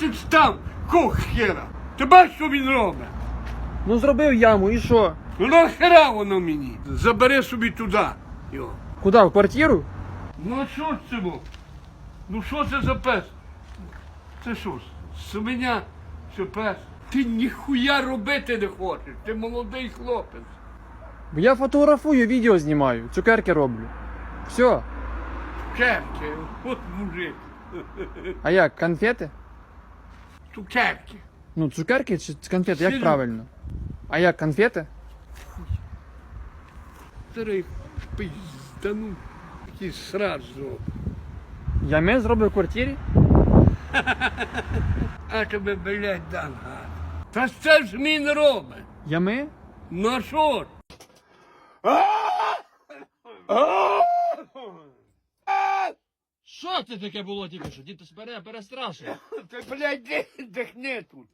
ти став, кох хера? Ти бачиш, що він робить? Ну зробив яму і що? Ну нахера воно мені? Забери собі туди. Його. Куди? В квартиру? Ну а що ж це було? Ну що це за пес? Це що свиня чи пес? Ти ніхуя робити не хочеш, ти молодий хлопець. Бо я фотографую, відео знімаю, цукерки роблю. Все. Цукерки, от мужик. А як, конфети? Цукерки. Ну, цукерки чи конфети, як правильно? А як конфети? Старий пиздану. Сраж зробив. Я ми зроблю в квартирі? А тебе, блядь, дам гад. Та це ж він робить. Я ми? Ну а що ж? Що це таке було тільки що? Діти бере, перестрашив. Ти, блядь, дихни тут.